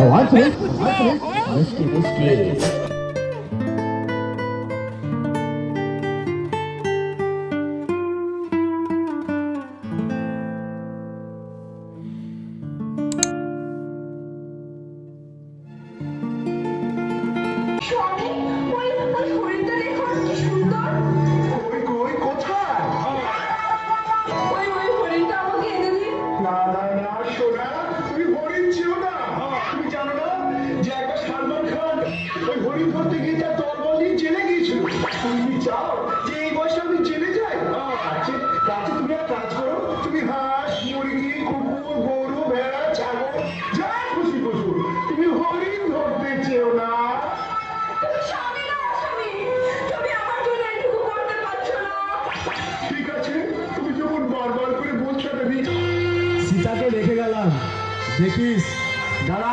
Oh, halt zurück! Halt zurück! Whisky, Whisky! ওই হরিণ ধরতে গিয়ে তার জেলে গিয়েছিল। তুমি চাও যে এই বয়সে আমি জেলে যাই। আচ্ছা আচ্ছা তুমি এক কাজ করো তুমি হাঁস মুরগি কুকুর গরু ভেড়া ছাগল যা খুশি খুশি তুমি হরিণ ধরতে চেও না। তুমি স্বামী না স্বামী তুমি আমার জন্য এটুকু করতে পারছ না। ঠিক আছে তুমি যখন বারবার করে বলছো সীতাকে রেখে গেলাম। দেখিস কোনো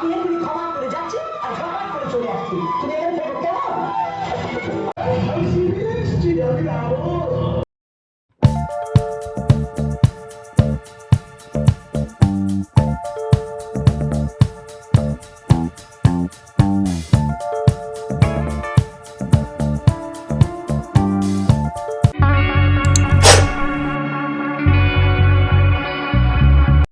আপনি এমনি ক্ষমা করে যাচ্ছেন আর ক্ষমা করে চলে আসছি কিন্তু এখানে